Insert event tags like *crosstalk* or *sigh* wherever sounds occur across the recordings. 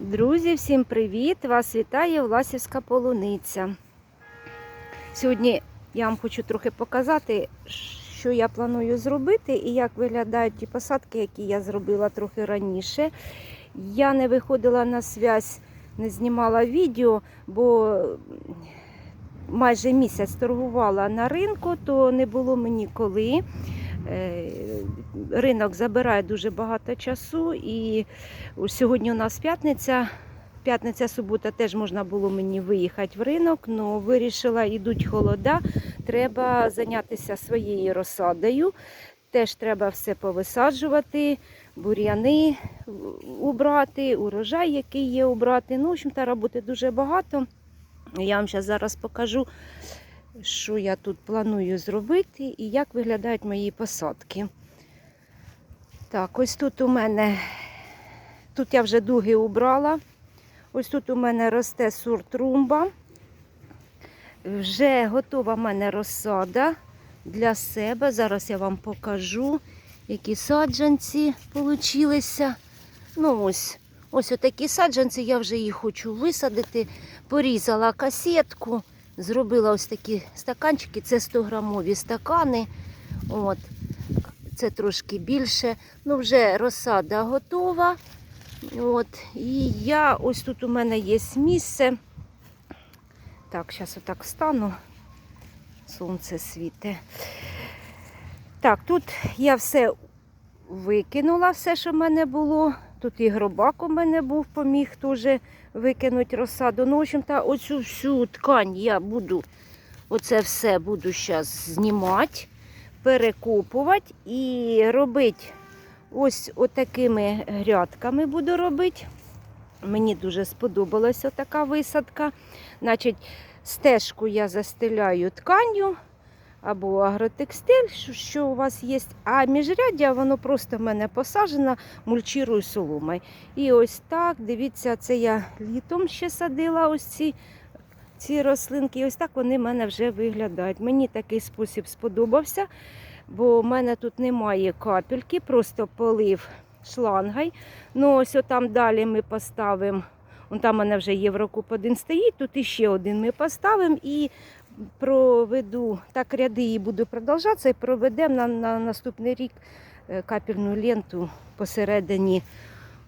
Друзі, всім привіт! Вас вітає Власівська полуниця. Сьогодні я вам хочу трохи показати, що я планую зробити і як виглядають ті посадки, які я зробила трохи раніше. Я не виходила на зв'язь, не знімала відео, бо майже місяць торгувала на ринку, то не було мені коли. Е, Ринок забирає дуже багато часу, і сьогодні у нас п'ятниця. П'ятниця, субота теж можна було мені виїхати в ринок, але вирішила, йдуть холода, треба зайнятися своєю розсадою. Теж треба все повисаджувати, бур'яни убрати, урожай, який є убрати. Ну, в общем-то, роботи дуже багато. Я вам зараз покажу, що я тут планую зробити і як виглядають мої посадки. Так, ось тут у мене, тут я вже дуги убрала. Ось тут у мене росте сорт румба. Вже готова в мене розсада для себе. Зараз я вам покажу, які саджанці получилися. Ну ось, ось отакі саджанці, я вже їх хочу висадити. Порізала касетку, зробила ось такі стаканчики, це 100-грамові стакани. От. Це трошки більше. Ну, вже розсада готова. От. І я ось тут у мене є місце. Так, зараз отак встану. Сонце світе. Так, тут я все викинула, все, що в мене було. Тут і гробак у мене був, поміг теж викинути розсаду. Ну, в общем-то, оцю всю ткань я буду, оце все буду зараз знімати, перекопувати і робити ось отакими грядками буду робити. Мені дуже сподобалася така висадка. Значить, стежку я застеляю тканью або агротекстиль, що- у вас є. А міжряддя воно просто в мене посаджено мульчірую соломою. І ось так, дивіться, це я літом ще садила ось ці, ці рослинки. І ось так вони в мене вже виглядають. Мені такий спосіб сподобався, бо в мене тут немає капельки, просто полив шлангой. Ну, ось там далі ми поставимо. Вон там у мене вже Єврокуб один стоїть, тут іще один ми поставимо і проведу, так ряди і буду продовжатися, і проведемо на, на наступний рік е, капельну ленту посередині.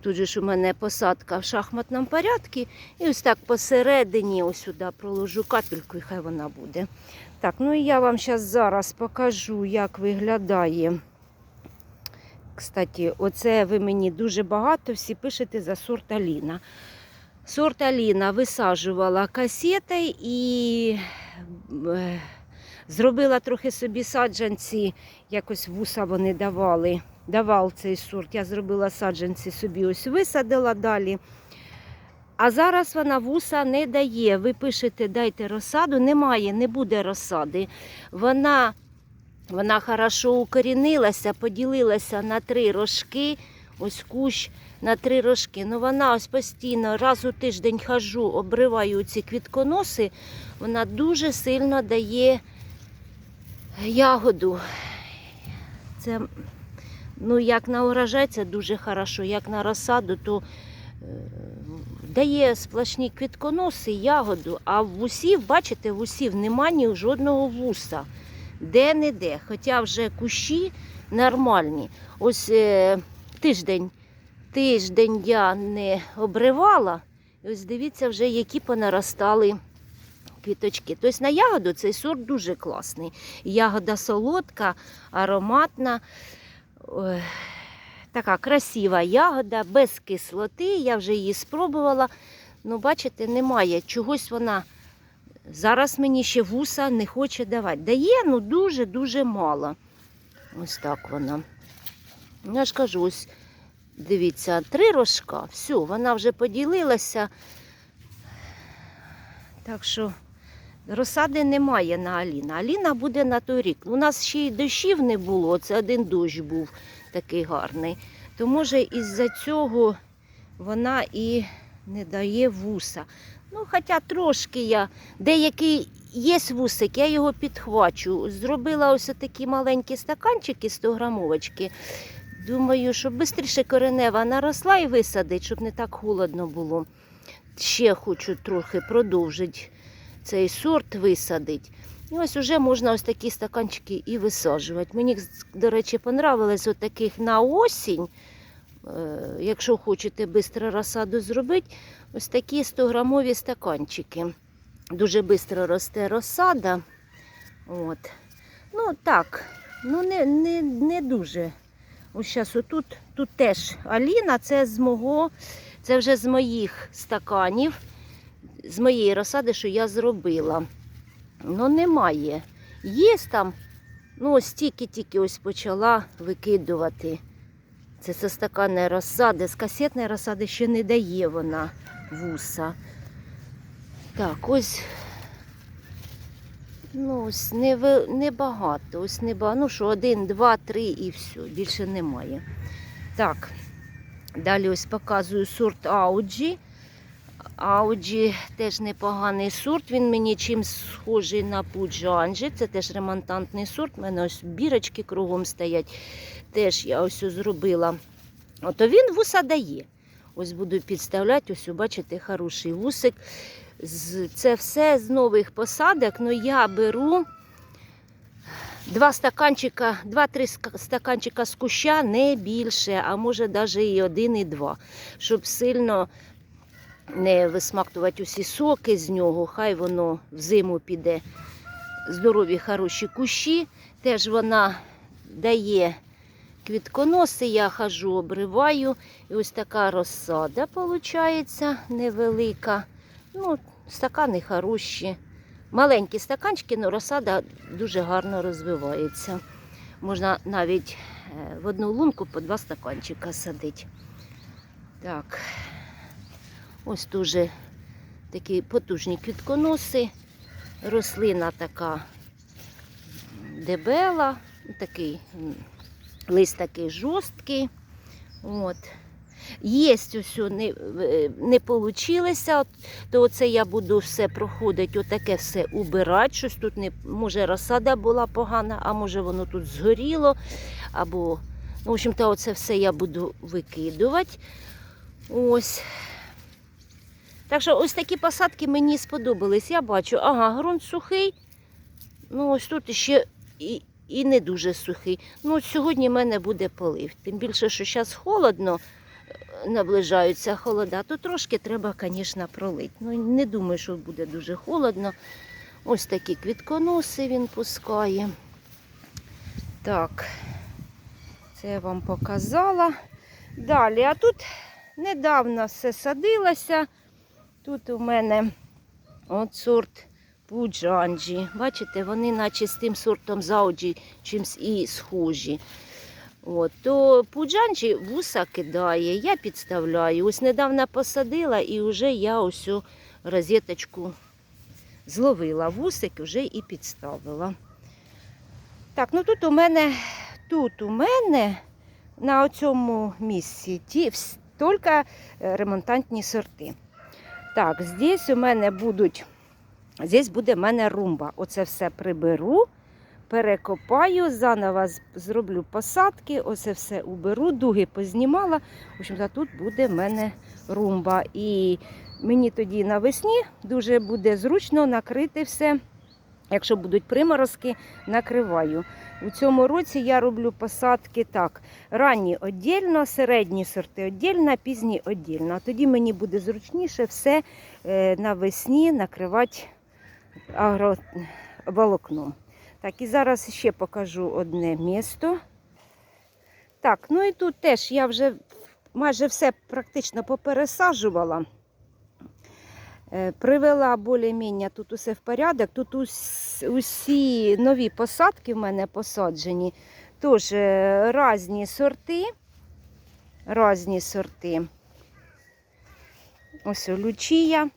Тут же ж у мене посадка в шахматному порядку. І ось так посередині ось сюди проложу капельку і хай вона буде. Так, ну і я вам зараз зараз покажу, як виглядає. Кстати, оце ви мені дуже багато всі пишете за сорт Аліна. Сорт Аліна висаджувала касетою і зробила трохи собі саджанці, якось вуса вони давали. Давав цей сорт. Я зробила саджанці собі, ось висадила далі. А зараз вона вуса не дає. Ви пишете, дайте розсаду. Немає, не буде розсади. Вона вона хорошо укорінилася, поділилася на три рожки. Ось кущ на три рожки. Ну вона ось постійно раз у тиждень хожу, обриваю ці квітконоси. Вона дуже сильно дає ягоду. Це, ну, як на урожай, це дуже хорошо. Як на розсаду, то е, дає сплошні квітконоси, ягоду, а вусів, бачите, вусів немає ні жодного вуса де-не-де. Хоча вже кущі нормальні. Ось е, тиждень, тиждень я не обривала. І ось дивіться, вже які понаростали квіточки. Тобто на ягоду цей сорт дуже класний. Ягода солодка, ароматна. Така красива ягода, без кислоти. Я вже її спробувала. Ну, бачите, немає. Чогось вона Зараз мені ще вуса не хоче давати. Дає, ну дуже-дуже мало. Ось так вона. Я ж кажу, ось дивіться, три рожка. Все, вона вже поділилася. Так що розсади немає на Аліна. Аліна буде на той рік. У нас ще й дощів не було, це один дощ був такий гарний. То може із-за цього вона і не дає вуса. Ну, хоча трошки я, деякий є вусик, я його підхвачу. Зробила ось такі маленькі стаканчики 100 грамовочки. Думаю, щоб швидше коренева наросла і висадить, щоб не так холодно було. Ще хочу трохи продовжити цей сорт висадити. І ось уже можна ось такі стаканчики і висаджувати. Мені, до речі, понравилось от таких на осінь. Е, Якщо хочете швидко розсаду зробити, ось такі 100-грамові стаканчики. Дуже швидко росте розсада. От. Ну так, ну не, не, не дуже. Ось зараз отут тут теж Аліна, це з мого, це вже з моїх стаканів, з моєї розсади, що я зробила. Ну, немає. Є там, ну ось тільки-тільки ось почала викидувати. Це стаканної розсади. З касетної розсади ще не дає вона вуса. Так, ось. Ну, ось неве- небагато. Ось небагато. Ну що, один, два, три і все. Більше немає. Так. Далі ось показую сорт Ауджі. Ауджі теж непоганий сорт. Він мені чим схожий на Пуджанджі. Це теж ремонтантний сорт. У мене ось бірочки кругом стоять. Теж я ось зробила. Ото він вуса дає. Ось буду підставляти, ось бачите, хороший вусик. Це все з нових посадок. Ну я беру два стаканчика, два-три стаканчика з куща, не більше, а може навіть і один, і два. Щоб сильно не висмактувати усі соки з нього, хай воно в зиму піде. Здорові, хороші кущі. Теж вона дає квітконоси, я хожу, обриваю. І ось така розсада виходить, невелика. Ну, стакани хороші. Маленькі стаканчики, але розсада дуже гарно розвивається. Можна навіть е, в одну лунку по два стаканчика садити. Так, ось дуже такі потужні квітконоси. Рослина така дебела, такий лист такий жорсткий. От. Є ось не, е, не вийшло, то оце я буду все проходити, отаке все убирати. Щось тут не, може розсада була погана, а може воно тут згоріло. Або, ну, в общем-то, оце все я буду викидувати. Ось. Так що ось такі посадки мені сподобались. Я бачу, ага, ґрунт сухий. Ну, ось тут ще і, і не дуже сухий. Ну, от сьогодні в мене буде полив. Тим більше, що зараз холодно, е, наближаються холода, то трошки треба, звісно, пролити. Ну, не думаю, що буде дуже холодно. Ось такі квітконоси він пускає. Так, це я вам показала. Далі, а тут недавно все садилося. Тут у мене от сорт Пуджанджі. Бачите, вони наче з тим сортом зауджі чимсь і схожі. От, то Пуджанджі вуса кидає, я підставляю. Ось недавно посадила і вже я ось розеточку зловила вусик вже і підставила. Так, ну тут у мене, тут у мене на цьому місці ті, тільки е, ремонтантні сорти. Так, здесь у мене будуть, здесь буде в мене румба. Оце все приберу, перекопаю, заново зроблю посадки, оце все уберу, дуги познімала. В общем, тут буде в мене румба. І мені тоді навесні дуже буде зручно накрити все. Якщо будуть приморозки, накриваю. У цьому році я роблю посадки так: ранні віддільно, середні сорти віддільно, пізні віддільно. Тоді мені буде зручніше все е, навесні накривати агроволокном. Так, і зараз ще покажу одне місто. Так, ну і тут теж я вже майже все практично попересаджувала. Е, Привела більш-менш тут усе в порядок. Тут усі нові посадки в мене посаджені. Тож е, різні сорти. Різні сорти. Ось лючія.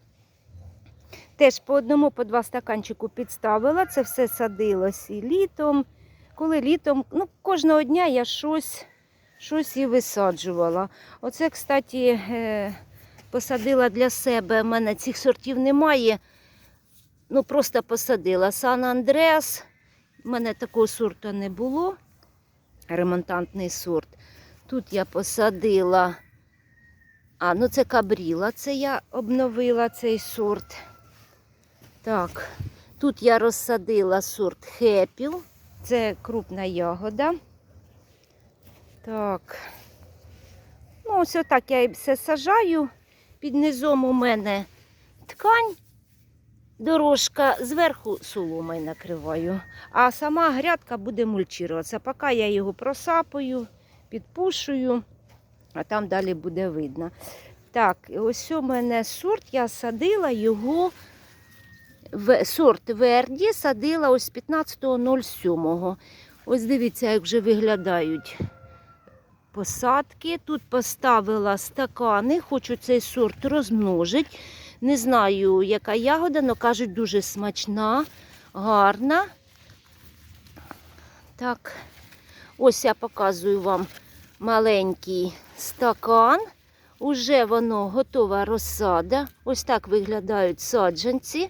Теж по одному, по два стаканчику підставила. Це все садилось і літом. Коли літом, ну, кожного дня я щось, щось і висаджувала. Оце, кстати, е, посадила для себе. У мене цих сортів немає. Ну, просто посадила. Сан Андреас. У мене такого сорту не було. Ремонтантний сорт. Тут я посадила. А, ну це кабріла, це я обновила цей сорт. Так, тут я розсадила сорт хепіл. Це крупна ягода. Так. Ну, ось отак я і все сажаю. Під низом у мене ткань, дорожка, зверху соломою накриваю. А сама грядка буде мульчуватися. Поки я його просапаю, підпушую, а там далі буде видно. Так, ось у мене сорт, я садила його в сорт Верді, садила ось 15.07. Ось дивіться, як вже виглядають посадки. Тут поставила стакани, хочу цей сорт розмножити. Не знаю, яка ягода, але кажуть, дуже смачна, гарна. Так, ось я показую вам маленький стакан. Уже воно готова розсада. Ось так виглядають саджанці.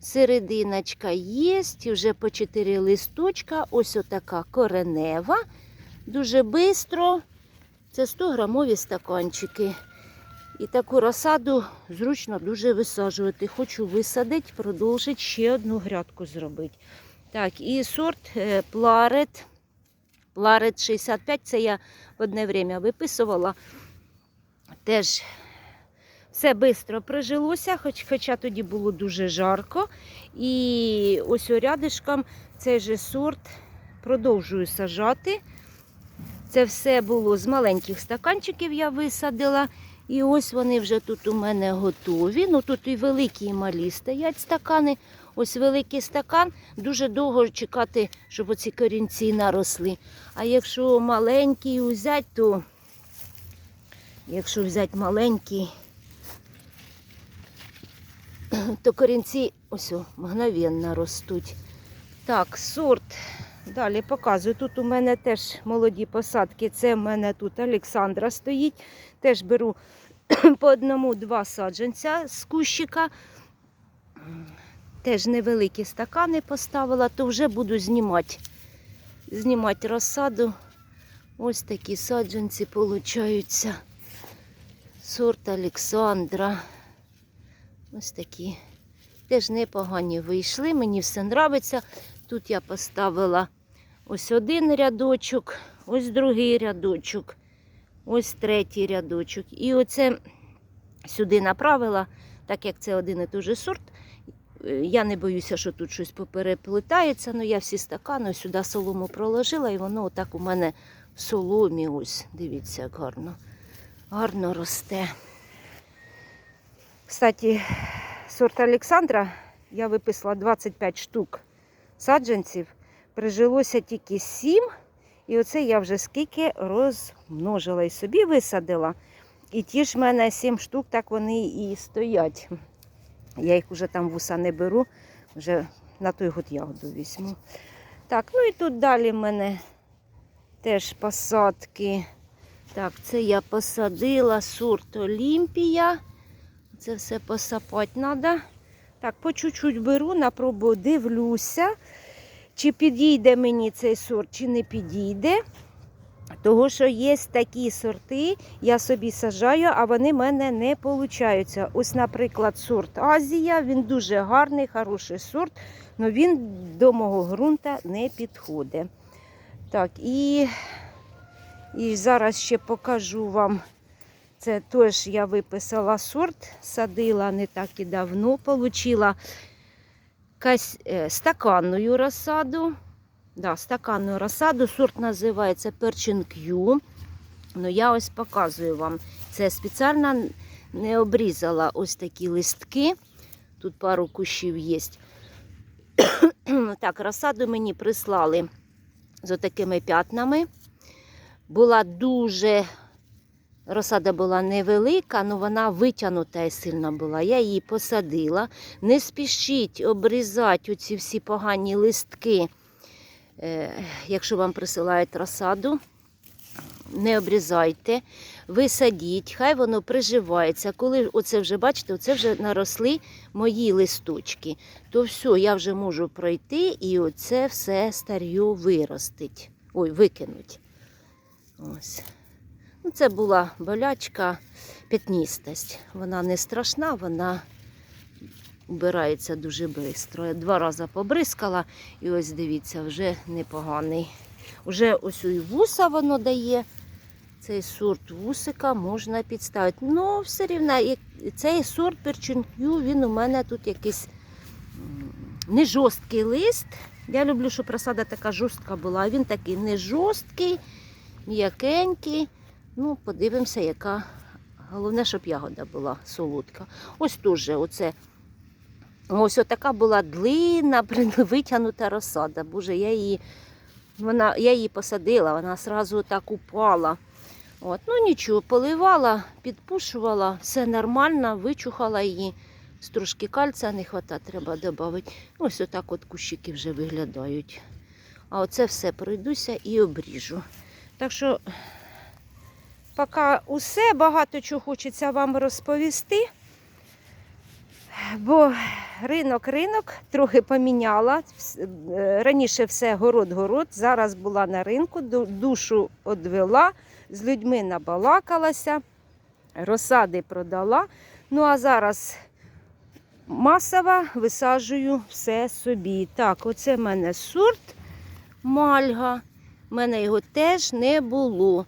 Серединочка є, вже по 4 листочка. Ось отака коренева. Дуже швидко. Це 100 грамові стаканчики. І таку розсаду зручно дуже висаджувати. Хочу висадити, продовжити ще одну грядку зробити. Так, і сорт е, Пларет. Пларет 65. Це я в одне время виписувала. Теж все швидко прижилося, хоч, хоча тоді було дуже жарко. І ось рядишком цей же сорт продовжую сажати. Це все було з маленьких стаканчиків я висадила. І ось вони вже тут у мене готові. Ну тут і великі, і малі стоять стакани. Ось великий стакан. Дуже довго чекати, щоб оці корінці наросли. А якщо маленький взяти, то якщо взяти маленький, то корінці ось мгновенно ростуть. Так, сорт. Далі показую. Тут у мене теж молоді посадки. Це в мене тут Олександра стоїть. Теж беру *clears throat* по одному-два саджанця з кущика. Теж невеликі стакани поставила, то вже буду знімати. Знімати розсаду. Ось такі саджанці получаються. Сорт Олександра. Ось такі. Теж непогані вийшли. Мені все подобається. Тут я поставила ось один рядочок, ось другий рядочок, ось третій рядочок. І оце сюди направила, так як це один і той же сорт. Я не боюся, що тут щось попереплетається, але я всі стакани сюди солому проложила, і воно отак у мене в соломі. Ось, дивіться, як гарно. Гарно росте. Кстати, сорт Олександра я виписала 25 штук саджанців. Прижилося тільки 7. І оце я вже скільки розмножила і собі висадила. І ті ж в мене 7 штук, так вони і стоять. Я їх вже там вуса не беру, вже на той год ягоду візьму. Так, ну і тут далі в мене теж посадки. Так, це я посадила сорт Олімпія. Це все посапати треба. Так, по чуть-чуть беру, на пробу дивлюся, чи підійде мені цей сорт, чи не підійде. Того, що є такі сорти, я собі сажаю, а вони в мене не получаються. Ось, наприклад, сорт Азія, він дуже гарний, хороший сорт, але він до мого ґрунта не підходить. Так, і, і зараз ще покажу вам. Це теж я виписала сорт, садила не так і давно, отримала стаканну розсаду. Да, стаканну розсаду. Сорт називається Perchin Q. Ну, я ось показую вам. Це спеціально не обрізала ось такі листки. Тут пару кущів є. *coughs* так, розсаду мені прислали з такими п'ятнами. Була дуже Розсада була невелика, але вона витягнута і сильно була. Я її посадила. Не спішіть обрізати оці всі погані листки, е, якщо вам присилають розсаду. Не обрізайте, висадіть, хай воно приживається. Коли оце вже, бачите, оце вже наросли мої листочки, то все, я вже можу пройти і оце все старьо виростить. Ой, викинуть. Ось. Ну, це була болячка, п'ятністость. Вона не страшна, вона убирається дуже швидко. Я два рази побризкала і ось дивіться, вже непоганий. Уже ось і вуса воно дає. Цей сорт вусика можна підставити. Ну, все рівно, цей сорт перчинкю, він у мене тут якийсь не жорсткий лист. Я люблю, щоб розсада така жорстка була. Він такий не жорсткий, м'якенький. Ну, подивимося, яка. Головне, щоб ягода була солодка. Ось теж оце. Ось така була длинна, *laughs* витягнута розсада. Боже, я її, вона, я її посадила, вона одразу так упала. От, ну нічого, поливала, підпушувала, все нормально, вичухала її. З трошки кальця не вистачає, треба додати. Ось отак от кущики вже виглядають. А оце все пройдуся і обріжу. Так що, поки усе, багато чого хочеться вам розповісти. Бо ринок, ринок трохи поміняла. Е, Раніше все город-город, зараз була на ринку, душу одвела, з людьми набалакалася, розсади продала. Ну а зараз масово висаджую все собі. Так, оце в мене сорт мальга. У мене його теж не було.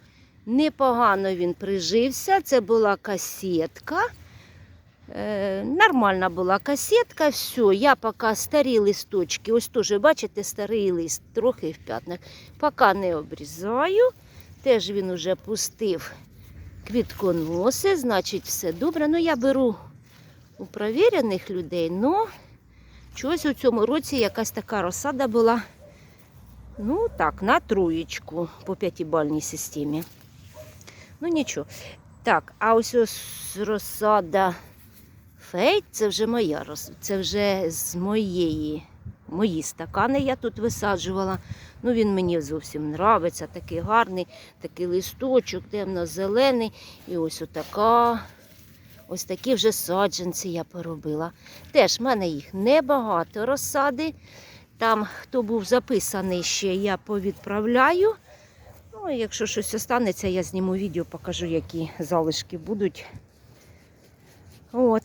Непогано він прижився. Це була касетка. Е, нормальна була касетка, все, я поки старі листочки, ось теж, бачите, старий лист, трохи в п'ятнах, поки не обрізаю. Теж він уже пустив квітконоси, значить все добре. Ну, я беру у провірених людей, ну, щось у цьому році якась така розсада була. Ну, так, на троєчку по п'ятибальній системі. Ну, нічого. Так, а ось ось розсада фейт, це вже моя роз... це вже з моєї, мої стакани я тут висаджувала. Ну, він мені зовсім нравиться, такий гарний, такий листочок, темно-зелений. І ось отака. Ось такі вже саджанці я поробила. Теж в мене їх небагато розсади. Там, хто був записаний ще, я повідправляю. Ну, якщо щось останеться, я зніму відео, покажу, які залишки будуть. От.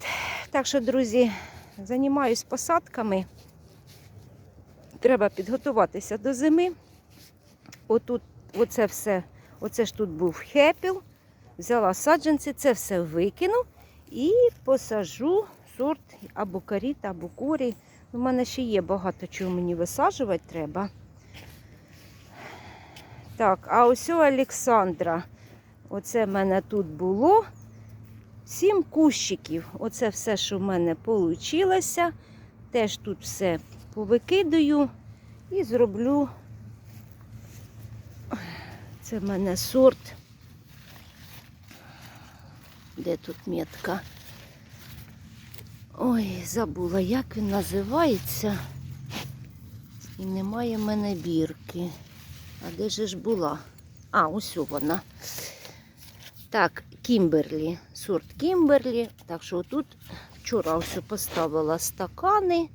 Так що, друзі, займаюсь посадками. Треба підготуватися до зими. Отут, оце все, оце ж тут був хепіл. Взяла саджанці, це все викину і посажу сорт або каріта, або курі. У мене ще є багато чого мені висаджувати треба. Так, а ось у Олександра. Оце в мене тут було. Сім кущиків. Оце все, що в мене вийшло. Теж тут все повикидаю і зроблю. Це в мене сорт. Де тут метка? Ой, забула, як він називається. І немає в мене бірки. А де же ж була? А, ось вона. Так, Кімберлі, сорт Кімберлі. Так що тут вчора ось поставила стакани.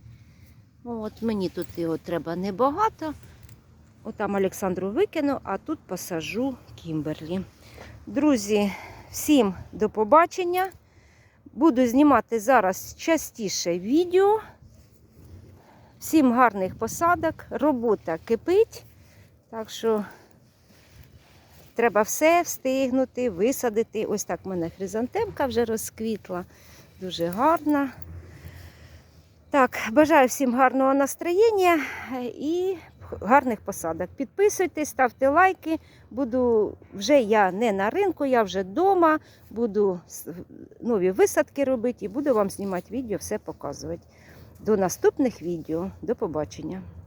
От мені тут його треба небагато. Отам Олександру викину, а тут посажу Кімберлі. Друзі, всім до побачення. Буду знімати зараз частіше відео. Всім гарних посадок. Робота кипить. Так що треба все встигнути, висадити. Ось так в мене хризантемка вже розквітла. Дуже гарна. Так, бажаю всім гарного настроєння і гарних посадок. Підписуйтесь, ставте лайки. Буду вже я не на ринку, я вже вдома. Буду нові висадки робити і буду вам знімати відео, все показувати. До наступних відео. До побачення.